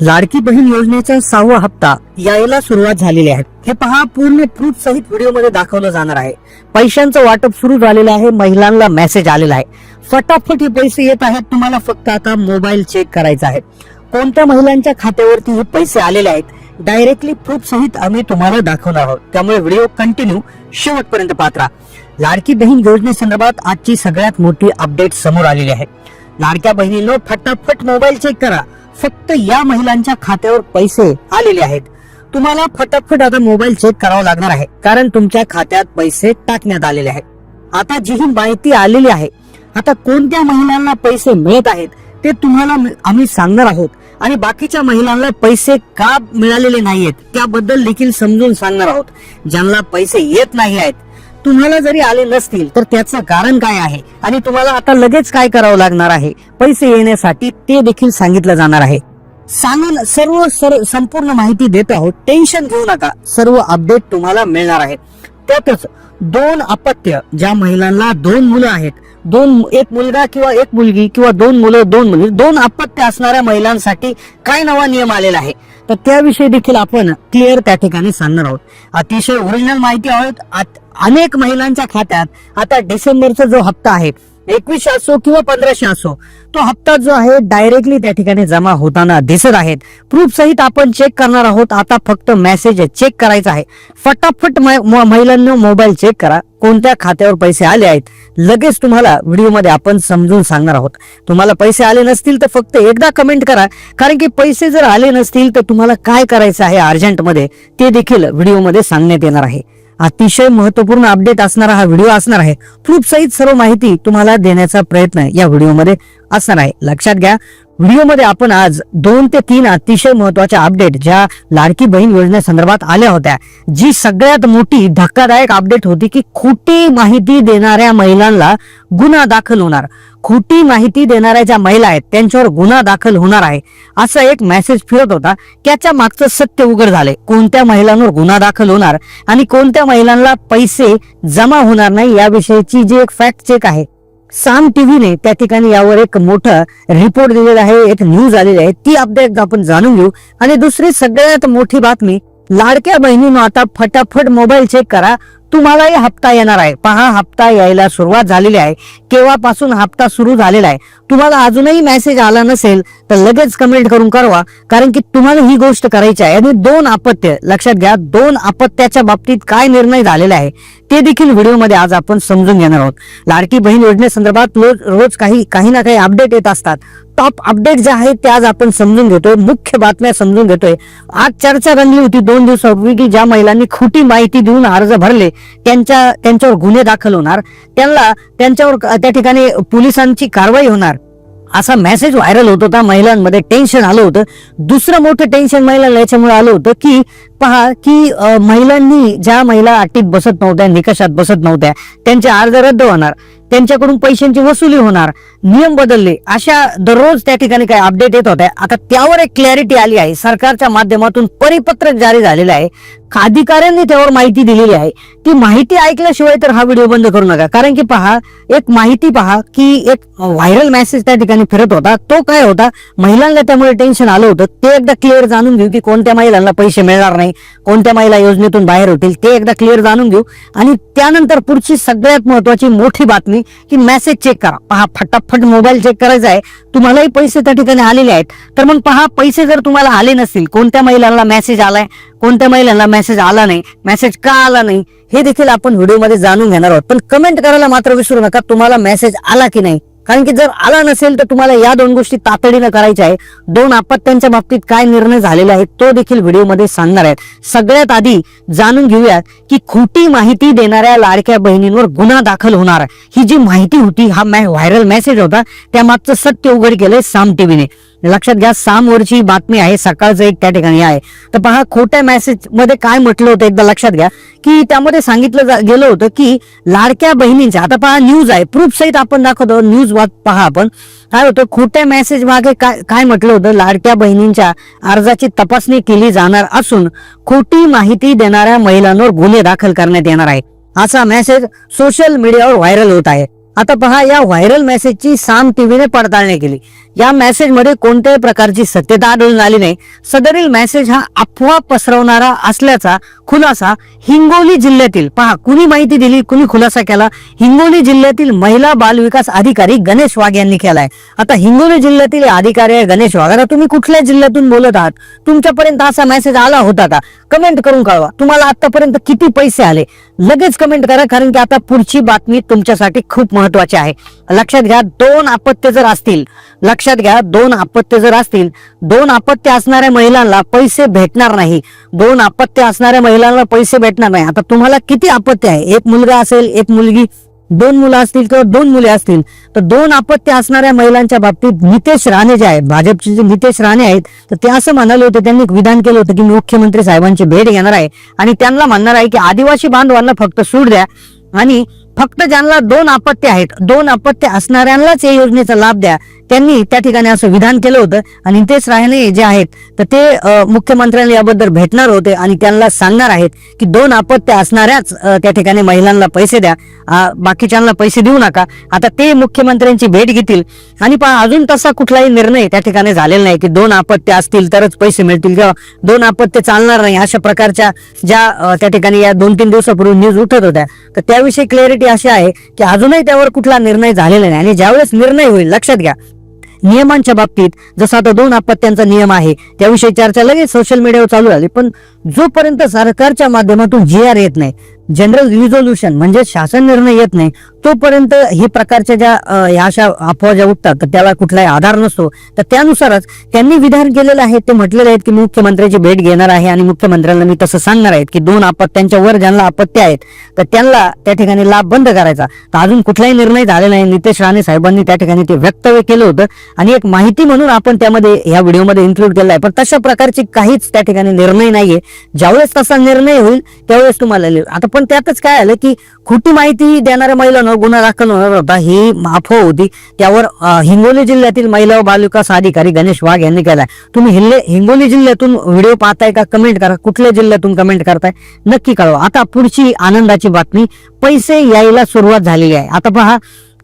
लाडकी बहीण योजनेचा सहावा हप्ता यायला सुरुवात झालेली आहे. हे पहा पूर्ण प्रूफ सहित व्हिडिओमध्ये दाखवलं जाणार आहे. पैशांचं वाटप सुरू झालेलं आहे महिलांना मेसेज आलेला आहे. फटाफट हे पैसे येत आहेत तुम्हाला फक्त आता मोबाईल चेक करायचा आहे. कोणत्या महिलांच्या खात्यावरती हे पैसे आलेले आहेत डायरेक्टली प्रूफ सहित आम्ही तुम्हाला दाखवणार आहोत. त्यामुळे व्हिडिओ कंटिन्यू शेवटपर्यंत पात्रा लाडकी बहीण योजनेसंदर्भात आजची सगळ्यात मोठी अपडेट समोर आलेली आहे. लाडक्या बहिणींनो फटाफट मोबाईल चेक करा. फक्त या महिलांच्या खात्यावर पैसे आलेले आहेत. तुम्हाला फटाफट आता मोबाईल चेक करावा लागणार आहे. कारण तुमच्या खात्यात पैसे टाकण्यात आलेले आहेत. आता जी ही माहिती आलेली आहे आता कोणत्या महिलांना पैसे मिळत आहेत ते तुम्हाला आम्ही सांगणार आहोत. आणि बाकीच्या महिलांना पैसे का मिळालेले नाहीयेत त्याबद्दल देखील समजून सांगणार आहोत. ज्यांना पैसे येत नाही आहेत तुम्हाला जरी आले नसतील तर त्याचं कारण काय आहे? आणि तुम्हाला आता लगेच काय करावं लागणार आहे? पैसे येण्यासाठी ते देखील सांगितलं जाणार आहे. सांगून सर्व सर्व संपूर्ण माहिती देत आहोत. टेन्शन घेऊ नका. सर्व अपडेट तुम्हाला मिळणार आहे त्यातच दोन अपत्य ज्या महिलांना दोन मुलं आहेत. दोन एक मुलगा किंवा एक मुलगी किंवा दोन मुलं दोन मुली दोन अपत्य असणाऱ्या महिलांसाठी काय नवा नियम आलेला आहे? तर त्याविषयी देखील आपण क्लिअर त्या ठिकाणी सांगणार आहोत. अतिशय ओरिजिनल माहिती आहोत. आत- अनेक महिलांच्या खात्यात आता डिसेंबरचा जो हप्ता आहे एकवीसशे असो किंवा पंधराशे असो तो हप्ता जो आहे डायरेक्टली त्या ठिकाणी जमा होताना दिसत आहेत. प्रूफ सहित आपण चेक करणार आहोत. आता फक्त मेसेज चेक करायचा आहे. फटाफट महिलांना मोबाईल चेक करा. कोणत्या खात्यावर पैसे आले आहेत? लगेच तुम्हाला व्हिडिओमध्ये आपण समजून सांगणार आहोत. तुम्हाला पैसे आले नसतील तर फक्त एकदा कमेंट करा. कारण की पैसे जर आले नसतील तर तुम्हाला काय करायचं आहे अर्जंटमध्ये ते देखील व्हिडिओमध्ये सांगण्यात येणार आहे. अतिशय महत्त्वपूर्ण अपडेट असणारा हा व्हिडिओ असणार आहे. प्रूफ सहित सर्व माहिती तुम्हाला देण्याचा प्रयत्न या व्हिडिओमध्ये असणार आहे. लक्षात घ्या व्हिडिओमध्ये आपण आज दोन ते तीन अतिशय महत्त्वाच्या अपडेट ज्या लाडकी बहीण योजनेसंदर्भात आल्या होत्या जी सगळ्यात मोठी धक्कादायक अपडेट होती की खोटी माहिती देणाऱ्या महिलांना गुन्हा दाखल होणार. खोटी माहिती देणाऱ्या ज्या महिला आहेत त्यांच्यावर गुन्हा दाखल होणार आहे असा एक मेसेज फिरत होता. त्याच्या मागचं सत्य उघड झाले कोणत्या महिलांवर गुन्हा दाखल होणार आणि कोणत्या महिलांना पैसे जमा होणार नाही याविषयीची जी एक फॅक्ट चेक आहे साम टीव्हीने त्या ठिकाणी यावर एक मोठं रिपोर्ट दिलेला आहे एक न्यूज आलेली आहे. ती अपडेट आपण जाणून घेऊ. आणि दुसरी सगळ्यात मोठी बातमी लाडक्या बहिणीनं आता फटाफट मोबाईल चेक करा. तुम्हालाही हप्ता येणार आहे. पहा हप्ता यायला सुरुवात झालेली आहे. केव्हापासून हप्ता सुरू झालेला आहे? तुम्हाला अजूनही मेसेज आला नसेल तर लगेच कमेंट करून कळवा. कारण की तुम्हाला ही गोष्ट करायची आहे. आणि दोन अपत्य लक्षात घ्या दोन अपत्याच्या बाबतीत काय निर्णय झालेला आहे ते देखील व्हिडिओमध्ये आज आपण समजून घेणार आहोत. लाडकी बहीण योजनेसंदर्भात रोज रोज काही काही ना काही अपडेट येत असतात. टॉप अपडेट जे आहेत ते आज आपण समजून घेतोय. मुख्य बातम्या समजून घेतोय. आज चर्चा रंगली होती दोन दिवसापूर्वी की ज्या महिलांनी खोटी माहिती देऊन अर्ज भरले. त्यांच्या त्यांच्यावर गुन्हे दाखल होणार. त्यांना त्यांच्यावर त्या ठिकाणी पोलिसांची कारवाई होणार. असा मेसेज व्हायरल होत होता. महिलांमध्ये टेन्शन आलं होतं. दुसरं मोठं टेन्शन महिलांना याच्यामुळे आलं होतं की पहा की महिलांनी ज्या महिला अटीत बसत नव्हत्या निकषात बसत नव्हत्या त्यांचे अर्ज रद्द होणार. त्यांच्याकडून पैशांची वसुली होणार. नियम बदलले. अशा दररोज त्या ठिकाणी काही अपडेट येत होत्या. आता त्यावर एक क्लॅरिटी आली आहे. सरकारच्या माध्यमातून परिपत्रक जारी झालेलं आहे. अधिकाऱ्यांनी त्यावर माहिती दिलेली आहे. ती माहिती ऐकल्याशिवाय तर हा व्हिडिओ बंद करू नका. कारण की पहा एक माहिती पहा की एक व्हायरल मेसेज त्या ठिकाणी फिरत होता. तो काय होता? महिलांना त्यामुळे टेन्शन आलं होतं. ते एकदा क्लिअर जाणून घेऊ की कोणत्या महिलांना पैसे मिळणार नाही कोणत्या महिला योजनेतून बाहेर होतील ते एकदा क्लिअर जाणून घेऊ. आणि त्यानंतर पुढची सगळ्यात महत्वाची मोठी बातमी की मेसेज चेक करा. पहा फटाफट मोबाईल चेक करायचा आहे. तुम्हालाही पैसे त्या ठिकाणी आलेले आहेत. तर मग पहा पैसे जर तुम्हाला आले नसतील कोणत्या महिलांना मेसेज आलाय? कोणत्या महिलांना मेसेज आला नाही? मेसेज का आला नाही? हे देखील आपण व्हिडिओमध्ये जाणून घेणार आहोत. पण कमेंट करायला मात्र विसरू नका तुम्हाला मेसेज आला की नाही? कारण की जर आला नसेल तर तुम्हाला या दोन गोष्टी तातडीनं करायच्या आहे दोन आपत्त्यांच्या बाबतीत काय निर्णय झालेला आहे तो देखील व्हिडिओमध्ये सांगणार आहेत. सगळ्यात आधी जाणून घेऊयात की खोटी माहिती देणाऱ्या लाडक्या बहिणींवर गुन्हा दाखल होणार. ही जी माहिती होती हा व्हायरल मेसेज होता त्यामागचं सत्य उघड केलंय साम टीव्हीने. लक्षात घ्या सामवरची बातमी आहे सकाळचं एक त्या ठिकाणी आहे. तर पहा खोट्या मेसेजमध्ये काय म्हटलं होतं एकदा लक्षात घ्या की त्यामध्ये सांगितलं गेलं होतं की लाडक्या बहिणींच्या आता पहा न्यूज आहे प्रूफ सहित आपण दाखवतो न्यूज वाच पहा आपण. काय होतं खोट्या मेसेज मागे काय काय म्हटलं होतं लाडक्या बहिणींच्या अर्जाची तपासणी केली जाणार असून खोटी माहिती देणाऱ्या महिलांवर गुन्हे दाखल करण्यात येणार आहे. असा मेसेज सोशल मीडियावर व्हायरल होत आहे. आता पहा या व्हायरल मेसेजची साम टीव्हीने पडताळणी केली. या मेसेजमध्ये कोणत्याही प्रकारची सत्यता आढळून आली नाही. सदरील मेसेज हा अफवा पसरवणारा असल्याचा खुलासा हिंगोली जिल्ह्यातील पहा कुणी माहिती दिली कुणी खुलासा केला? हिंगोली जिल्ह्यातील महिला बाल विकास अधिकारी गणेश वाघ यांनी केलाय. आता हिंगोली जिल्ह्यातील अधिकारी आहे गणेश वाघ. आता तुम्ही कुठल्या जिल्ह्यातून बोलत आहात? तुमच्यापर्यंत असा मेसेज आला होता का? कमेंट करून कळवा. तुम्हाला आतापर्यंत किती पैसे आले? लगेच कमेंट करा कारण की आता पुढची बातमी तुमच्यासाठी खूप महत्वाची आहे. लक्षात घ्या दोन अपत्य जर असतील लक्षात घ्या दोन अपत्य जर असतील दोन अपत्य असणाऱ्या महिलांना पैसे भेटणार नाही. दोन अपत्य असणाऱ्या महिलांना पैसे भेटणार नाही. आता तुम्हाला किती अपत्य आहे? एक मुलगा असेल एक मुलगी दोन मुलं असतील किंवा दोन मुले असतील तर दोन अपत्य असणाऱ्या महिलांच्या बाबतीत नितेश राणे जे आहेत भाजपचे जे नितेश राणे आहेत तर ते असं म्हणाले होते त्यांनी एक विधान केलं होतं की मी मुख्यमंत्री साहेबांची भेट घेणार आहे. आणि त्यांना म्हणणार आहे की आदिवासी बांधवांना फक्त सूट द्या. आणि फक्त ज्यांना दोन अपत्य आहेत दोन अपत्य असणाऱ्यांनाच या योजनेचा लाभ द्या. त्यांनी त्या ठिकाणी असं विधान केलं होतं आणि नितेश राहणे जे आहेत तर ते मुख्यमंत्र्यांनी मुख्यमंत्र्यांना याबद्दल भेटणार होते आणि त्यांना सांगणार आहेत की दोन अपत्य असणाऱ्याच त्या ठिकाणी महिलांना पैसे द्या बाकीच्यांना पैसे देऊ नका. आता ते मुख्यमंत्र्यांची भेट घेतील आणि पहा अजून तसा कुठलाही निर्णय त्या ठिकाणी झालेला नाही की दोन अपत्य असतील तरच पैसे मिळतील किंवा दोन अपत्य चालणार नाही अशा प्रकारच्या ज्या त्या ठिकाणी या दोन तीन दिवसापूर्वी न्यूज उठत होत्या. तर त्याविषयी क्लॅरिटी अशी आहे की अजूनही त्यावर कुठला निर्णय झालेला नाही आणि ज्यावेळेस निर्णय होईल लक्षात घ्या. नियमांच्या बाबतीत जसं आता दोन अपत्यांचा नियम आहे त्याविषयी चर्चा लगेच सोशल मीडियावर चालू झाली. पण जोपर्यंत सरकारच्या माध्यमातून जी आर येत नाही जनरल रिझोल्युशन म्हणजे शासन निर्णय येत नाही तोपर्यंत हे प्रकारच्या ज्या ह्या अशा अफवा ज्या उठतात तर त्याला कुठलाही आधार नसतो. तर त्यानुसारच त्यांनी विधान केलेलं आहे ते म्हटलेले आहेत की मुख्यमंत्र्यांची मुख्यमंत्र्याची भेट घेणार आहे आणि मुख्यमंत्र्यांना मी तसं सांगणार आहेत की दोन अपत्यांच्या वर ज्यांना अपत्य आहेत तर त्यांना त्या ठिकाणी लाभ बंद करायचा. तर अजून कुठलाही निर्णय झालेला नाही. नितेश राणे साहेबांनी त्या ठिकाणी ते वक्तव्य केलं होतं. आणि एक माहिती म्हणून आपण त्यामध्ये या व्हिडिओमध्ये इन्क्लूड केलं आहे. पण तशा प्रकारची काहीच त्या ठिकाणी निर्णय नाहीये. ज्यावेळेस तसा निर्णय होईल त्यावेळेस तुम्हाला आता पण त्यातच काय आलं की खोटी माहिती देणाऱ्या महिलांवर गुन्हा दाखल होणार होता. ही अफवा होती. त्यावर हिंगोली जिल्ह्यातील महिला व बालविकास अधिकारी गणेश वाघ यांनी केलाय. तुम्ही हिल्ले हिंगोली जिल्ह्यातून व्हिडिओ पाहताय का? कमेंट करा. कुठल्या जिल्ह्यातून कमेंट करताय? नक्की कळवा. आता पुढची आनंदाची बातमी. पैसे यायला सुरुवात झालेली आहे. आता पहा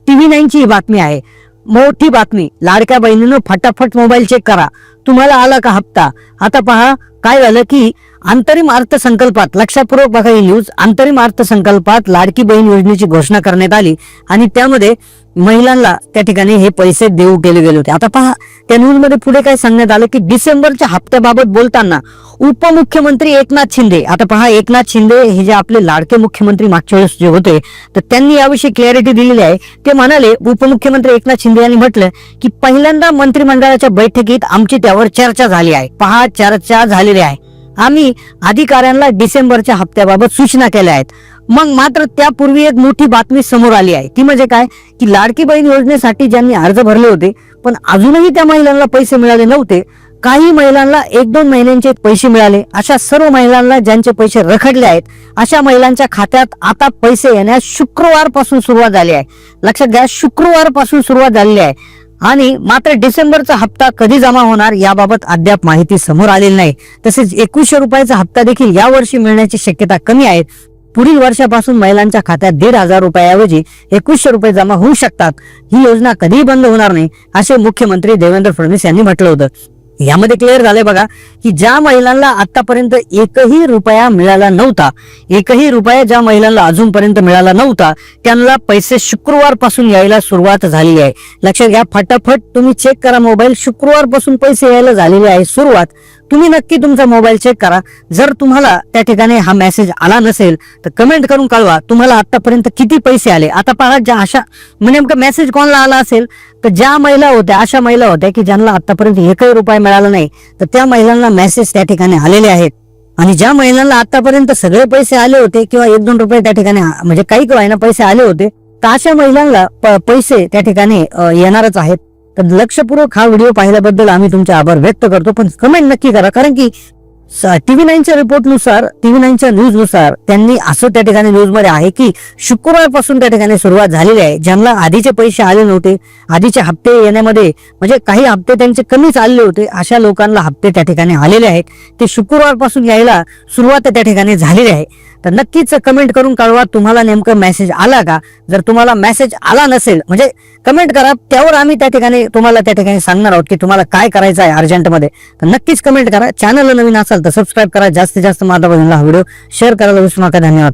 टीव्ही नाईनची ही बातमी आहे. मोठी बातमी. लाडक्या बहिणीनं फटाफट मोबाईल चेक करा. तुम्हाला आला का हप्ता? आता पहा काय झालं की अंतरिम अर्थसंकल्पात लक्षपूर्वक बघा ही न्यूज अंतरिम अर्थसंकल्पात लाडकी बहीण योजनेची घोषणा करण्यात आली आणि त्यामध्ये महिलांना त्या ठिकाणी हे पैसे देऊ केले गेले होते. आता पहा त्या न्यूजमध्ये पुढे काय सांगण्यात आलं की डिसेंबरच्या हप्त्याबाबत बोलताना उपमुख्यमंत्री एकनाथ शिंदे आता पहा एकनाथ शिंदे हे जे आपले लाडके मुख्यमंत्री मागच्या वेळेस जे होते तर त्यांनी याविषयी क्लॅरिटी दिलेली आहे. ते म्हणाले उपमुख्यमंत्री एकनाथ शिंदे यांनी म्हटलं की पहिल्यांदा मंत्रिमंडळाच्या बैठकीत आमची त्यावर चर्चा झाली आहे. पहा चर्चा झालेली आहे. आम्ही अधिकाऱ्यांना डिसेंबरच्या हप्त्याबाबत सूचना केल्या आहेत. मग मात्र त्यापूर्वी एक मोठी बातमी समोर आली आहे. ती म्हणजे काय? की लाडकी बहीण योजनेसाठी ज्यांनी अर्ज भरले होते पण अजूनही त्या महिलांना पैसे मिळाले नव्हते. काही महिलांना एक दोन महिन्यांचे पैसे मिळाले. अशा सर्व महिलांना ज्यांचे पैसे रखडले आहेत अशा महिलांच्या खात्यात आता पैसे येण्यास शुक्रवारपासून सुरुवात झाली आहे. लक्षात घ्या शुक्रवारपासून सुरुवात झालेली आहे. आणि मात्र डिसेंबरचा हप्ता कधी जमा होणार याबाबत अद्याप माहिती समोर आलेली नाही. तसेच एकवीसशे रुपयाचा हप्ता देखील यावर्षी मिळण्याची शक्यता कमी आहे. पुढील वर्षापासून महिलांच्या खात्यात दीड हजार रुपयाऐवजी एकवीसशे रुपये जमा होऊ शकतात. ही योजना कधीही बंद होणार नाही असे मुख्यमंत्री देवेंद्र फडणवीस यांनी म्हटलं होतं. यामध्ये क्लिअर झालंय बघा की ज्या महिलांना आतापर्यंत एकही रुपया मिळाला नव्हता एकही रुपया ज्या महिलांना अजूनपर्यंत मिळाला नव्हता त्यांना पैसे शुक्रवारपासून यायला सुरुवात झाली आहे. लक्षात घ्या फटाफट तुम्ही चेक करा मोबाईल शुक्रवारपासून पैसे यायला झालेले आहे सुरुवात. तुम्ही नक्की तुमचा मोबाईल चेक करा. जर तुम्हाला त्या ठिकाणी हा मेसेज आला नसेल तर कमेंट करून कळवा. तुम्हाला आतापर्यंत किती पैसे आले? आता पहा ज्या अशा म्हणजे नेमका मेसेज कोणाला आला असेल तर ज्या महिला होत्या अशा महिला होत्या की ज्यांना आतापर्यंत एकही रुपये मिळाला नाही तर त्या महिलांना मेसेज त्या ठिकाणी आलेले आहेत. आणि ज्या महिलांना आतापर्यंत सगळे पैसे आले होते किंवा एक दोन रुपये त्या ठिकाणी म्हणजे काही ना पैसे आले होते तर अशा महिलांना पैसे त्या ठिकाणी येणारच आहेत. तर लक्षपूर्वक हा व्हिडिओ पाहिल्याबद्दल आम्ही तुमचे आभार व्यक्त करतो. पण कमेंट नक्की करा कारण की टीव्ही नाईनच्या रिपोर्टनुसार टीव्ही नाईनच्या न्यूजनुसार त्यांनी असं त्या ठिकाणी न्यूजमध्ये आहे की शुक्रवारपासून त्या ठिकाणी सुरुवात झालेली आहे ज्यांना आधीचे पैसे आले नव्हते आधीचे हप्ते येण्यामध्ये म्हणजे काही हप्ते त्यांचे कमीच आलेले होते अशा लोकांना हप्ते त्या ठिकाणी आलेले आहेत. ते शुक्रवारपासून यायला सुरुवात त्या ठिकाणी झालेली आहे. तर नक्कीच कमेंट करून कळवा तुम्हाला नेमकं मेसेज आला का? जर तुम्हाला मेसेज आला नसेल म्हणजे कमेंट करा त्यावर आम्ही त्या ठिकाणी तुम्हाला त्या ठिकाणी सांगणार आहोत की तुम्हाला काय करायचं आहे अर्जंटमध्ये. तर नक्कीच कमेंट करा चॅनलला नवीन असाल तर सबस्क्राईब करा. जास्तीत जास्त माझा हा व्हिडिओ शेअर करायला विसरू नका. धन्यवाद.